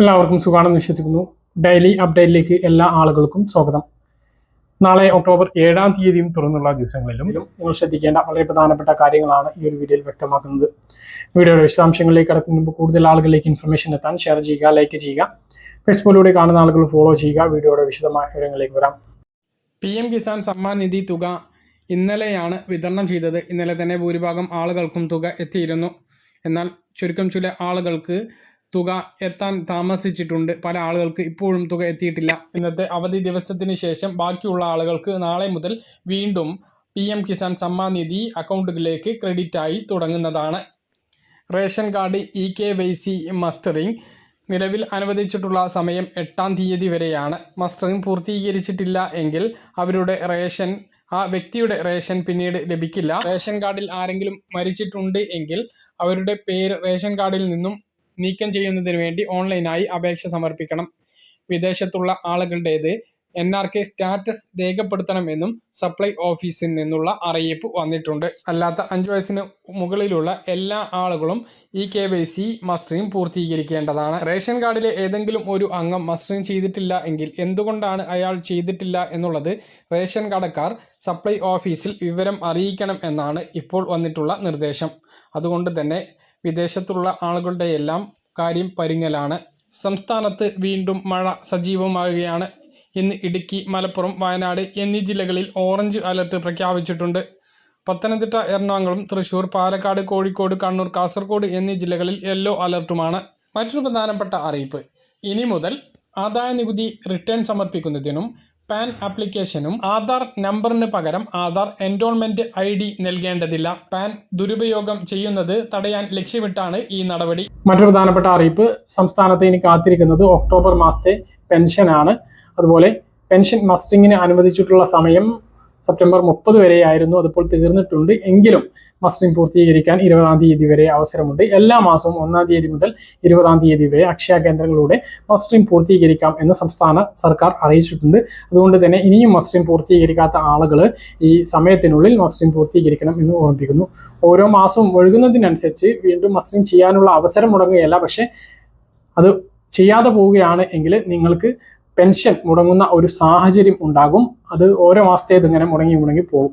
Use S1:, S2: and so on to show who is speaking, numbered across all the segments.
S1: എല്ലാവർക്കും സുഖമാണെന്ന് വിശ്വസിക്കുന്നു. ഡെയിലി അപ്ഡേറ്റിലേക്ക് എല്ലാ ആളുകൾക്കും സ്വാഗതം. നാളെ ഒക്ടോബർ ഏഴാം തീയതിയും തുറന്നുള്ള ദിവസങ്ങളിലും നിങ്ങൾ ശ്രദ്ധിക്കേണ്ട വളരെ പ്രധാനപ്പെട്ട കാര്യങ്ങളാണ് ഈ ഒരു വീഡിയോയിൽ വ്യക്തമാക്കുന്നത്. വീഡിയോയുടെ വിശദാംശങ്ങളിലേക്ക് കടക്കുന്ന മുമ്പ് കൂടുതൽ ആളുകളിലേക്ക് ഇൻഫർമേഷൻ എത്താൻ ഷെയർ ചെയ്യുക ലൈക്ക് ചെയ്യുക ഫേസ്ബുക്കിലൂടെ കാണുന്ന ആളുകൾ ഫോളോ ചെയ്യുക വീഡിയോയുടെ വിശദമായ വിവരങ്ങളിലേക്ക് വരാം. പി എം കിസാൻ സമ്മാൻ നിധി തുക ഇന്നലെയാണ് വിതരണം ചെയ്തത്. ഇന്നലെ തന്നെ ഭൂരിഭാഗം ആളുകൾക്കും തുക എത്തിയിരുന്നു. എന്നാൽ ചുരുക്കം ചില ആളുകൾക്ക് തുക എത്താൻ താമസിച്ചിട്ടുണ്ട്. പല ആളുകൾക്ക് ഇപ്പോഴും തുക എത്തിയിട്ടില്ല. ഇന്നത്തെ അവധി ദിവസത്തിന് ശേഷം ബാക്കിയുള്ള ആളുകൾക്ക് നാളെ മുതൽ വീണ്ടും പി എം കിസാൻ സമ്മാൻ നിധി അക്കൗണ്ടുകളിലേക്ക് ക്രെഡിറ്റായി തുടങ്ങുന്നതാണ്. Ration card E K Y C mustering നിലവിൽ അനുവദിച്ചിട്ടുള്ള സമയം എട്ടാം തീയതി വരെയാണ്. മസ്റ്ററിംഗ് പൂർത്തീകരിച്ചിട്ടില്ല എങ്കിൽ അവരുടെ റേഷൻ ആ വ്യക്തിയുടെ റേഷൻ പിന്നീട് ലഭിക്കില്ല. റേഷൻ കാർഡിൽ ആരെങ്കിലും മരിച്ചിട്ടുണ്ട് എങ്കിൽ അവരുടെ പേര് റേഷൻ കാർഡിൽ നിന്നും നീക്കം ചെയ്യുന്നതിന് വേണ്ടി ഓൺലൈനായി അപേക്ഷ സമർപ്പിക്കണം. വിദേശത്തുള്ള ആളുകളുടേത് എൻ ആർ കെ സ്റ്റാറ്റസ് രേഖപ്പെടുത്തണമെന്നും സപ്ലൈ ഓഫീസിൽ നിന്നുള്ള അറിയിപ്പ് വന്നിട്ടുണ്ട്. അല്ലാത്ത അഞ്ച് വയസ്സിന് മുകളിലുള്ള എല്ലാ ആളുകളും ഈ കെ വൈ സി മസ്റ്ററിംഗ് പൂർത്തീകരിക്കേണ്ടതാണ്. റേഷൻ കാർഡിലെ ഏതെങ്കിലും ഒരു അംഗം മസ്റ്ററിംഗ് ചെയ്തിട്ടില്ല എങ്കിൽ എന്തുകൊണ്ടാണ് അയാൾ ചെയ്തിട്ടില്ല എന്നുള്ളത് റേഷൻ കടക്കാർ സപ്ലൈ ഓഫീസിൽ വിവരം അറിയിക്കണം എന്നാണ് ഇപ്പോൾ വന്നിട്ടുള്ള നിർദ്ദേശം. അതുകൊണ്ട് തന്നെ വിദേശത്തുള്ള ആളുകളുടെ എല്ലാം കാര്യം പരിങ്ങലാണ്. സംസ്ഥാനത്ത് വീണ്ടും മഴ സജീവമാകുകയാണ് ഇന്ന് ഇടുക്കി മലപ്പുറം വയനാട് എന്നീ ജില്ലകളിൽ ഓറഞ്ച് അലർട്ട് പ്രഖ്യാപിച്ചിട്ടുണ്ട്. പത്തനംതിട്ട എറണാകുളം തൃശൂർ പാലക്കാട് കോഴിക്കോട് കണ്ണൂർ കാസർഗോഡ് എന്നീ ജില്ലകളിൽ യെല്ലോ അലർട്ടുമാണ്. മറ്റൊരു പ്രധാനപ്പെട്ട അറിയിപ്പ്. ഇനി മുതൽ ആദായ നികുതി റിട്ടേൺ സമർപ്പിക്കുന്നതിനും പാൻ ആപ്ലിക്കേഷനും ആധാർ നമ്പറിന് പകരം ആധാർ എൻറോൾമെന്റ് ഐ ഡി നൽകേണ്ടതില്ല. പാൻ ദുരുപയോഗം ചെയ്യുന്നത് തടയാൻ ലക്ഷ്യമിട്ടാണ് ഈ നടപടി. മറ്റൊരു പ്രധാനപ്പെട്ട അറിയിപ്പ് സംസ്ഥാനത്ത് ഇനി കാത്തിരിക്കുന്നത് ഒക്ടോബർ മാസത്തെ പെൻഷനാണ്. അതുപോലെ പെൻഷൻ മസ്റ്റിങ്ങിന് അനുവദിച്ചിട്ടുള്ള സമയം സെപ്റ്റംബർ മുപ്പത് വരെയായിരുന്നു അതിപ്പോൾ തീർന്നിട്ടുണ്ട്. എങ്കിലും മസ്റ്റിംഗ് പൂർത്തീകരിക്കാൻ ഇരുപതാം തീയതി വരെ അവസരമുണ്ട്. എല്ലാ മാസവും ഒന്നാം തീയതി മുതൽ ഇരുപതാം തീയതി വരെ അക്ഷയ കേന്ദ്രങ്ങളിലൂടെ മസ്റ്റിംഗ് പൂർത്തീകരിക്കാം എന്ന് സംസ്ഥാന സർക്കാർ അറിയിച്ചിട്ടുണ്ട്. അതുകൊണ്ട് തന്നെ ഇനിയും മസ്റ്റിംഗ് പൂർത്തീകരിക്കാത്ത ആളുകൾ ഈ സമയത്തിനുള്ളിൽ മസ്റ്റിംഗ് പൂർത്തീകരിക്കണം എന്ന് ഓർമ്മിപ്പിക്കുന്നു. ഓരോ മാസവും ഒഴുകുന്നതിനനുസരിച്ച് വീണ്ടും മസ്റ്റിംഗ് ചെയ്യാനുള്ള അവസരം മുടങ്ങുകയല്ല. പക്ഷേ അത് ചെയ്യാതെ പോവുകയാണ് എങ്കിൽ നിങ്ങൾക്ക് പെൻഷൻ മുടങ്ങുന്ന ഒരു സാഹചര്യം ഉണ്ടാകും. അത് ഓരോ മാസത്തേത് ഇങ്ങനെ മുടങ്ങി മുടങ്ങി പോകും.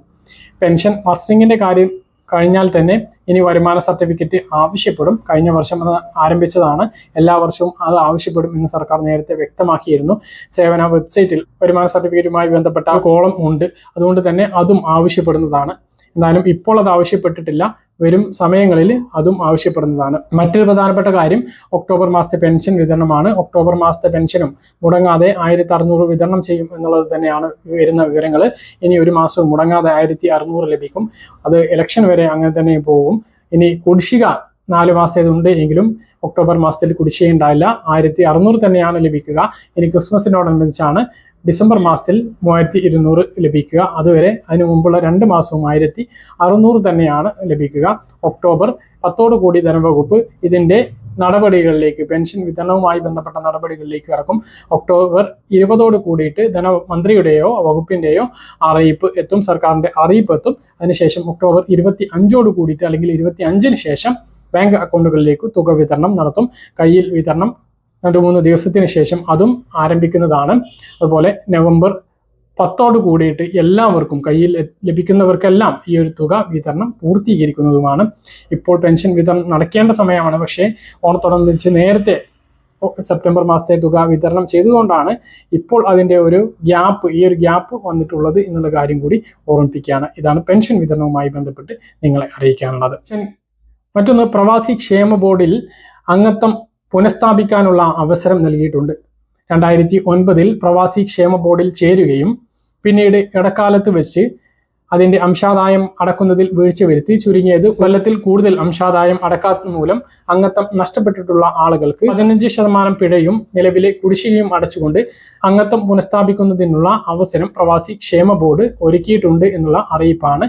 S1: പെൻഷൻ മസ്റ്ററിങ്ങിന്റെ കാര്യം കഴിഞ്ഞാൽ തന്നെ ഇനി വരുമാന സർട്ടിഫിക്കറ്റ് ആവശ്യപ്പെടും. കഴിഞ്ഞ വർഷം അത് ആരംഭിച്ചതാണ്. എല്ലാ വർഷവും അത് ആവശ്യപ്പെടും എന്ന് സർക്കാർ നേരത്തെ വ്യക്തമാക്കിയിരുന്നു. സേവന വെബ്സൈറ്റിൽ വരുമാന സർട്ടിഫിക്കറ്റുമായി ബന്ധപ്പെട്ട കോളം ഉണ്ട്. അതുകൊണ്ട് തന്നെ അതും ആവശ്യപ്പെടുന്നതാണ്. എന്നാലും ഇപ്പോൾ അത് ആവശ്യപ്പെട്ടിട്ടില്ല. വരും സമയങ്ങളിൽ അതും ആവശ്യപ്പെടുന്നതാണ്. മറ്റൊരു പ്രധാനപ്പെട്ട കാര്യം ഒക്ടോബർ മാസത്തെ പെൻഷൻ വിതരണമാണ്. ഒക്ടോബർ മാസത്തെ പെൻഷനും മുടങ്ങാതെ ആയിരത്തി അറുന്നൂറ് വിതരണം ചെയ്യും എന്നുള്ളത് തന്നെയാണ് വരുന്ന വിവരങ്ങൾ ഇനി ഒരു മാസവും മുടങ്ങാതെ ആയിരത്തി അറുന്നൂറ് ലഭിക്കും. അത് ഇലക്ഷൻ വരെ അങ്ങനെ തന്നെ പോകും. ഇനി കുടിശ്ശിക നാല് മാസത്തേതുണ്ട് എങ്കിലും ഒക്ടോബർ മാസത്തിൽ കുടിശ്ശിക ഉണ്ടായില്ല. ആയിരത്തി അറുന്നൂറ് തന്നെയാണ് ലഭിക്കുക. ഇനി ക്രിസ്മസിനോടനുബന്ധിച്ചാണ് ഡിസംബർ മാസത്തിൽ മൂവായിരത്തി ഇരുന്നൂറ് ലഭിക്കുക. അതുവരെ അതിനു മുമ്പുള്ള രണ്ട് മാസവും ആയിരത്തി അറുന്നൂറ് തന്നെയാണ് ലഭിക്കുക. ഒക്ടോബർ പത്തോടു കൂടി ധനവകുപ്പ് ഇതിന്റെ നടപടികളിലേക്ക് പെൻഷൻ വിതരണവുമായി ബന്ധപ്പെട്ട നടപടികളിലേക്ക് കടക്കും. ഒക്ടോബർ ഇരുപതോട് കൂടിയിട്ട് ധനമന്ത്രിയുടെയോ വകുപ്പിന്റെയോ അറിയിപ്പ് എത്തും സർക്കാരിന്റെ അറിയിപ്പ് എത്തും. അതിനുശേഷം ഒക്ടോബർ ഇരുപത്തി അഞ്ചോട് കൂടിയിട്ട് അല്ലെങ്കിൽ ഇരുപത്തി അഞ്ചിന് ശേഷം ബാങ്ക് അക്കൗണ്ടുകളിലേക്ക് തുക വിതരണം നടത്തും. കയ്യിൽ വിതരണം രണ്ട് മൂന്ന് ദിവസത്തിന് ശേഷം അതും ആരംഭിക്കുന്നതാണ്. അതുപോലെ നവംബർ പത്തോട് കൂടിയിട്ട് എല്ലാവർക്കും കയ്യിൽ ലഭിക്കുന്നവർക്കെല്ലാം ഈ ഒരു തുക വിതരണം പൂർത്തീകരിക്കുന്നതുമാണ്. ഇപ്പോൾ പെൻഷൻ വിതരണം നടക്കേണ്ട സമയമാണ്. പക്ഷേ ഓണത്തോടനുബന്ധിച്ച് നേരത്തെ സെപ്റ്റംബർ മാസത്തെ തുക വിതരണം ചെയ്തുകൊണ്ടാണ് ഇപ്പോൾ അതിന്റെ ഒരു ഗ്യാപ്പ് ഈ ഒരു ഗ്യാപ്പ് വന്നിട്ടുള്ളത് എന്നുള്ള കാര്യം കൂടി ഓർമ്മിപ്പിക്കുകയാണ്. ഇതാണ് പെൻഷൻ വിതരണവുമായി ബന്ധപ്പെട്ട് നിങ്ങളെ അറിയിക്കാനുള്ളത്. മറ്റൊന്ന് പ്രവാസി ക്ഷേമ ബോർഡിൽ അംഗത്വം പുനഃസ്ഥാപിക്കാനുള്ള അവസരം നൽകിയിട്ടുണ്ട്. രണ്ടായിരത്തി ഒൻപതിൽ പ്രവാസി ക്ഷേമ ബോർഡിൽ ചേരുകയും പിന്നീട് ഇടക്കാലത്ത് വെച്ച് അതിന്റെ അംശാദായം അടക്കുന്നതിൽ വീഴ്ച വരുത്തി ചുരുങ്ങിയത് കൊല്ലത്തിൽ കൂടുതൽ അംശാദായം അടക്കാത്ത മൂലം അംഗത്വം നഷ്ടപ്പെട്ടിട്ടുള്ള ആളുകൾക്ക് പതിനഞ്ച് ശതമാനം പിഴയും നിലവിലെ കുടിശ്ശികയും അടച്ചുകൊണ്ട് അംഗത്വം പുനഃസ്ഥാപിക്കുന്നതിനുള്ള അവസരം പ്രവാസി ക്ഷേമ ബോർഡ് ഒരുക്കിയിട്ടുണ്ട് എന്നുള്ള അറിയിപ്പാണ്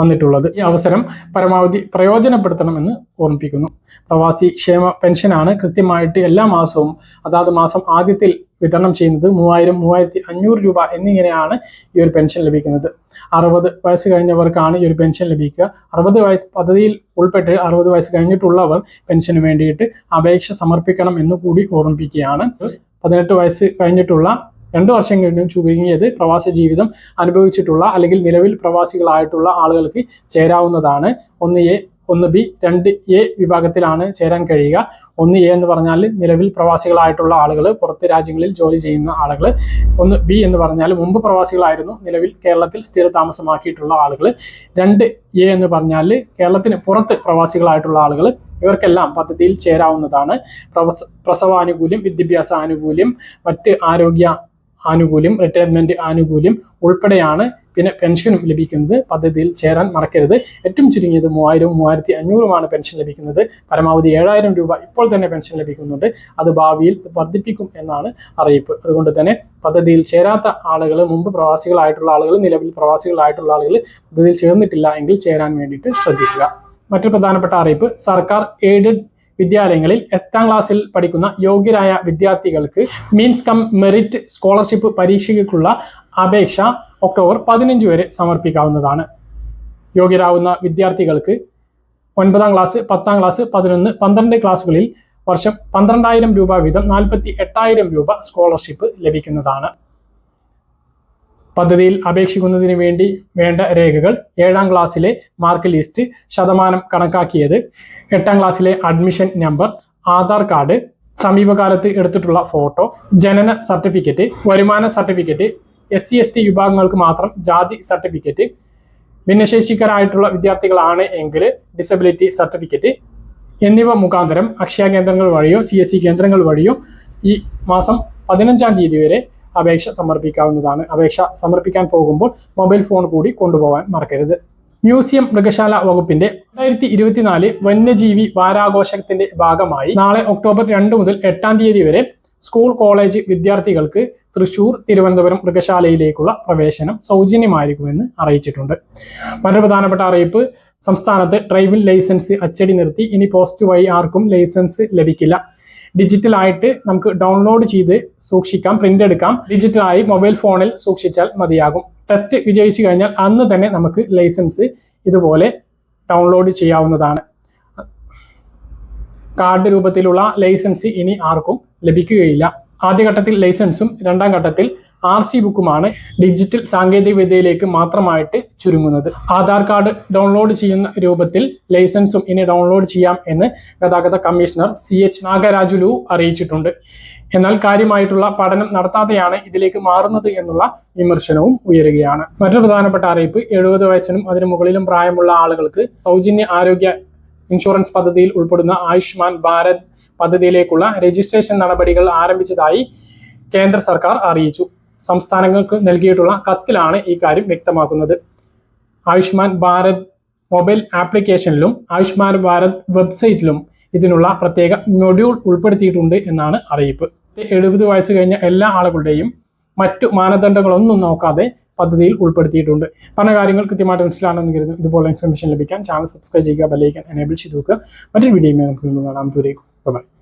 S1: വന്നിട്ടുള്ളത്. ഈ അവസരം പരമാവധി പ്രയോജനപ്പെടുത്തണമെന്ന് ഓർമ്മിപ്പിക്കുന്നു. പ്രവാസി ക്ഷേമ പെൻഷനാണ് കൃത്യമായിട്ട് എല്ലാ മാസവും അതാത് മാസം ആദ്യത്തിൽ വിതരണം ചെയ്യുന്നത് മൂവായിരം മൂവായിരത്തി അഞ്ഞൂറ് രൂപ എന്നിങ്ങനെയാണ് ഈ ഒരു പെൻഷൻ ലഭിക്കുന്നത്. അറുപത് വയസ്സ് കഴിഞ്ഞവർക്കാണ് ഈ ഒരു പെൻഷൻ ലഭിക്കുക. അറുപത് വയസ്സ് പദ്ധതിയിൽ ഉൾപ്പെട്ട് അറുപത് വയസ്സ് കഴിഞ്ഞിട്ടുള്ളവർ പെൻഷന് വേണ്ടിയിട്ട് അപേക്ഷ സമർപ്പിക്കണം എന്ന് കൂടി ഓർമ്മിപ്പിക്കുകയാണ്. പതിനെട്ട് വയസ്സ് കഴിഞ്ഞിട്ടുള്ള രണ്ട് വർഷം കഴിഞ്ഞും ചുരുങ്ങിയത് പ്രവാസ ജീവിതം അനുഭവിച്ചിട്ടുള്ള അല്ലെങ്കിൽ നിലവിൽ പ്രവാസികളായിട്ടുള്ള ആളുകൾക്ക് ചേരാവുന്നതാണ്. ഒന്ന് എ ഒന്ന് ബി രണ്ട് എ വിഭാഗത്തിലാണ് ചേരാൻ കഴിയുക. ഒന്ന് എ എന്ന് പറഞ്ഞാൽ നിലവിൽ പ്രവാസികളായിട്ടുള്ള ആളുകൾ പുറത്ത് രാജ്യങ്ങളിൽ ജോലി ചെയ്യുന്ന ആളുകൾ. ഒന്ന് ബി എന്ന് പറഞ്ഞാൽ മുമ്പ് പ്രവാസികളായിരുന്നു നിലവിൽ കേരളത്തിൽ സ്ഥിര താമസമാക്കിയിട്ടുള്ള ആളുകൾ. രണ്ട് എ എന്ന് പറഞ്ഞാൽ കേരളത്തിന് പുറത്ത് പ്രവാസികളായിട്ടുള്ള ആളുകൾ ഇവർക്കെല്ലാം പദ്ധതിയിൽ ചേരാവുന്നതാണ്. പ്രസവാനുകൂല്യം വിദ്യാഭ്യാസ ആനുകൂല്യം മറ്റ് ആരോഗ്യ ആനുകൂല്യം റിട്ടയർമെന്റ് ആനുകൂല്യം ഉൾപ്പെടെയാണ് പിന്നെ പെൻഷനും ലഭിക്കുന്നത്. പദ്ധതിയിൽ ചേരാൻ മറക്കരുത്. ഏറ്റവും ചുരുങ്ങിയത് മൂവായിരവും മൂവായിരത്തി അഞ്ഞൂറുമാണ് പെൻഷൻ ലഭിക്കുന്നത്. പരമാവധി ഏഴായിരം രൂപ ഇപ്പോൾ തന്നെ പെൻഷൻ ലഭിക്കുന്നുണ്ട്. അത് ഭാവിയിൽ വർദ്ധിപ്പിക്കും എന്നാണ് അറിയിപ്പ്. അതുകൊണ്ട് തന്നെ പദ്ധതിയിൽ ചേരാത്ത ആളുകൾ മുമ്പ് പ്രവാസികളായിട്ടുള്ള ആളുകൾ നിലവിൽ പ്രവാസികളായിട്ടുള്ള ആളുകൾ പദ്ധതിയിൽ ചേർന്നിട്ടില്ല എങ്കിൽ ചേരാൻ വേണ്ടിയിട്ട് ശ്രദ്ധിക്കുക. മറ്റൊരു പ്രധാനപ്പെട്ട അറിയിപ്പ് സർക്കാർ എയ്ഡഡ് വിദ്യാലയങ്ങളിൽ എട്ടാം ക്ലാസ്സിൽ പഠിക്കുന്ന യോഗ്യരായ വിദ്യാർത്ഥികൾക്ക് മീൻസ് കം മെറിറ്റ് സ്കോളർഷിപ്പ് പരീക്ഷയ്ക്കുള്ള അപേക്ഷ ഒക്ടോബർ പതിനഞ്ച് വരെ സമർപ്പിക്കാവുന്നതാണ്. യോഗ്യരാകുന്ന വിദ്യാർത്ഥികൾക്ക് ഒൻപതാം ക്ലാസ് പത്താം ക്ലാസ് പതിനൊന്ന് പന്ത്രണ്ട് ക്ലാസ്സുകളിൽ വർഷം പന്ത്രണ്ടായിരം രൂപ വീതം നാൽപ്പത്തി എട്ടായിരം രൂപ സ്കോളർഷിപ്പ് ലഭിക്കുന്നതാണ്. പദ്ധതിയിൽ അപേക്ഷിക്കുന്നതിന് വേണ്ടി വേണ്ട രേഖകൾ ഏഴാം ക്ലാസ്സിലെ മാർക്ക് ലിസ്റ്റ് ശതമാനം കണക്കാക്കിയത്. എട്ടാം ക്ലാസ്സിലെ അഡ്മിഷൻ നമ്പർ ആധാർ കാർഡ് സമീപകാലത്ത് എടുത്തിട്ടുള്ള ഫോട്ടോ ജനന സർട്ടിഫിക്കറ്റ് വരുമാന certificate S C S T വിഭാഗങ്ങൾക്ക് മാത്രം ജാതി സർട്ടിഫിക്കറ്റ് ഭിന്നശേഷിക്കാരായിട്ടുള്ള വിദ്യാർത്ഥികളാണ് എങ്കിൽ ഡിസബിലിറ്റി സർട്ടിഫിക്കറ്റ് എന്നിവ മുഖാന്തരം അക്ഷയ കേന്ദ്രങ്ങൾ വഴിയോ സി കേന്ദ്രങ്ങൾ വഴിയോ ഈ മാസം പതിനഞ്ചാം തീയതി വരെ അപേക്ഷ സമർപ്പിക്കാവുന്നതാണ്. അപേക്ഷ സമർപ്പിക്കാൻ പോകുമ്പോൾ മൊബൈൽ ഫോൺ കൂടി കൊണ്ടുപോകാൻ മറക്കരുത്. മ്യൂസിയം മൃഗശാല വകുപ്പിന്റെ രണ്ടായിരത്തി ഇരുപത്തിനാല് വന്യജീവി വാരാഘോഷത്തിന്റെ ഭാഗമായി നാളെ ഒക്ടോബർ രണ്ട് മുതൽ എട്ടാം തീയതി വരെ സ്കൂൾ കോളേജ് വിദ്യാർത്ഥികൾക്ക് തൃശൂർ തിരുവനന്തപുരം മൃഗശാലയിലേക്കുള്ള പ്രവേശനം സൗജന്യമായിരിക്കുമെന്ന് അറിയിച്ചിട്ടുണ്ട്. മറ്റൊരു പ്രധാനപ്പെട്ട അറിയിപ്പ് സംസ്ഥാനത്ത് ഡ്രൈവിംഗ് ലൈസൻസ് അച്ചടി നിർത്തി. ഇനി പോസ്റ്റ് വഴി ആർക്കും ലൈസൻസ് ലഭിക്കില്ല. ഡിജിറ്റലായിട്ട് നമുക്ക് ഡൗൺലോഡ് ചെയ്ത് സൂക്ഷിക്കാം പ്രിന്റ് എടുക്കാം. ഡിജിറ്റലായി മൊബൈൽ ഫോണിൽ സൂക്ഷിച്ചാൽ മതിയാകും. ടെസ്റ്റ് വിജയിച്ചു കഴിഞ്ഞാൽ അന്ന് തന്നെ നമുക്ക് ലൈസൻസ് ഇതുപോലെ ഡൗൺലോഡ് ചെയ്യാവുന്നതാണ്. കാർഡ് രൂപത്തിലുള്ള ലൈസൻസ് ഇനി ആർക്കും ലഭിക്കുകയില്ല. ആദ്യഘട്ടത്തിൽ ലൈസൻസും രണ്ടാം ഘട്ടത്തിൽ ആർ സി ബുക്കുമാണ് ഡിജിറ്റൽ സാങ്കേതിക വിദ്യയിലേക്ക് മാത്രമായിട്ട് ചുരുങ്ങുന്നത്. ആധാർ കാർഡ് ഡൗൺലോഡ് ചെയ്യുന്ന രൂപത്തിൽ ലൈസൻസും ഇനി ഡൗൺലോഡ് ചെയ്യാം എന്ന് ഗതാഗത കമ്മീഷണർ സി എച്ച് നാഗരാജുലു അറിയിച്ചിട്ടുണ്ട്. എന്നാൽ കാര്യമായിട്ടുള്ള പഠനം നടത്താതെയാണ് ഇതിലേക്ക് മാറുന്നത് എന്നുള്ള വിമർശനവും ഉയരുകയാണ്. മറ്റൊരു പ്രധാനപ്പെട്ട അറിയിപ്പ് എഴുപത് വയസ്സിനും അതിനു മുകളിലും പ്രായമുള്ള ആളുകൾക്ക് സൗജന്യ ആരോഗ്യ ഇൻഷുറൻസ് പദ്ധതിയിൽ ഉൾപ്പെടുന്ന ആയുഷ്മാൻ ഭാരത് പദ്ധതിയിലേക്കുള്ള രജിസ്ട്രേഷൻ നടപടികൾ ആരംഭിച്ചതായി കേന്ദ്ര സർക്കാർ അറിയിച്ചു. സംസ്ഥാനങ്ങൾക്ക് നൽകിയിട്ടുള്ള കത്തിലാണ് ഈ കാര്യം വ്യക്തമാക്കുന്നത്. ആയുഷ്മാൻ ഭാരത് മൊബൈൽ ആപ്ലിക്കേഷനിലും ആയുഷ്മാൻ ഭാരത് വെബ്സൈറ്റിലും ഇതിനുള്ള പ്രത്യേക മൊഡ്യൂൾ ഉൾപ്പെടുത്തിയിട്ടുണ്ട് എന്നാണ് അറിയിപ്പ്. എഴുപത് വയസ്സ് കഴിഞ്ഞ എല്ലാ ആളുകളുടെയും മറ്റു മാനദണ്ഡങ്ങളൊന്നും നോക്കാതെ പദ്ധതിയിൽ ഉൾപ്പെടുത്തിയിട്ടുണ്ട്. പറഞ്ഞ കാര്യങ്ങൾ കൃത്യമായിട്ട് മനസ്സിലാണെന്ന് കരുതുന്നു. ഇതുപോലെ ഇൻഫർമേഷൻ ലഭിക്കാൻ ചാനൽ സബ്സ്ക്രൈബ് ചെയ്യുക ബെല്ലൈക്കൻ എനേബിൾ ചെയ്ത് നോക്കുക മറ്റൊരു വീഡിയോയുമായി നമുക്ക് കാണാം. ദൂരേക്കും ബൈ